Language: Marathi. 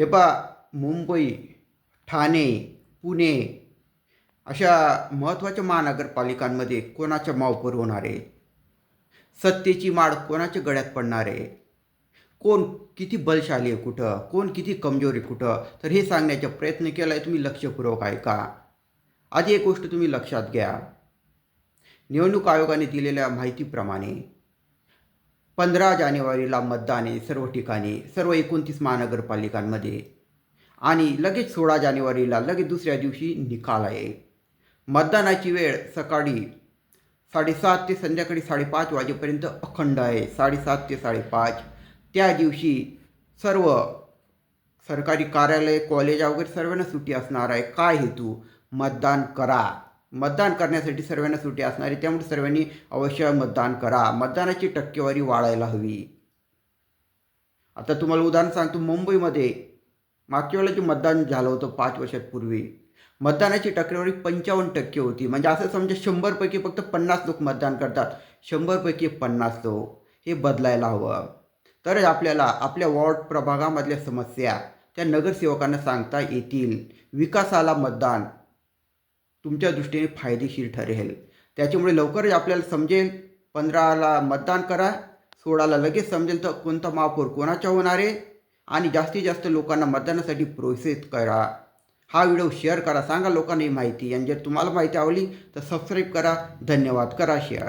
हे पहा मुंबई ठाणे पुणे अशा महत्त्वाच्या महानगरपालिकांमध्ये कोणाच्या मावपर होणार आहे सत्तेची माळ कोणाच्या गळ्यात पडणार? आहे कोण किती बलशाली आहे कुठं? कोण किती कमजोर आहे कुठं? तर हे सांगण्याचा प्रयत्न केला आहे तुम्ही लक्षपूर्वक आहे का आधी एक गोष्ट तुम्ही लक्षात घ्या. निवडणूक आयोगाने दिलेल्या माहितीप्रमाणे पंधरा जानेवारीला मतदान आहे सर्व ठिकाणी सर्व एकोणतीस महानगरपालिकांमध्ये. आणि लगेच सोळा जानेवारीला लगेच दुसऱ्या दिवशी निकाल आहे. मतदानाची वेळ सकाळी साडेसात ते संध्याकाळी साडेपाच वाजेपर्यंत अखंड आहे. साडेसात ते साडेपाच. त्या दिवशी सर्व सरकारी कार्यालय कॉलेज वगैरे सर्वांना सुट्टी असणार आहे. काय हेतू? मतदान करा. मतदान करण्यासाठी सर्वांना सुट्टी असणार आहे त्यामुळे सर्वांनी अवश्य मतदान करा. मतदानाची टक्केवारी वाढायला हवी. आता तुम्हाला उदाहरण सांगतो मुंबईमध्ये मागच्या वेळेला जे मतदान झालं होतं पाच वर्षापूर्वी मतदानाची टक्केवारी पंचावन्न टक्के होती. म्हणजे असं समजा शंभरपैकी फक्त पन्नास लोक मतदान करतात. शंभरपैकी पन्नास लोक. हे बदलायला हवं. तर आपल्याला आपल्या वॉर्ड प्रभागामधल्या समस्या त्या नगरसेवकांना सांगता येतील. विकासाला मतदान. तुमच्या दृष्टीने फायदेशीर ठरेल. त्याच्यामुळे लवकरच आपल्याला समजेल पंधराला मतदान करा सोळाला लगेच समजेल तर कोणता महापौर कोणाच्या होणार आहे आणि जास्तीत जास्त लोकांना मतदानासाठी प्रोसेस करा. हा व्हिडिओ शेअर करा सांगा लोकांना ही माहिती. आणि जर तुम्हाला माहिती आवडली तर सबस्क्राईब करा. धन्यवाद. करा शेअर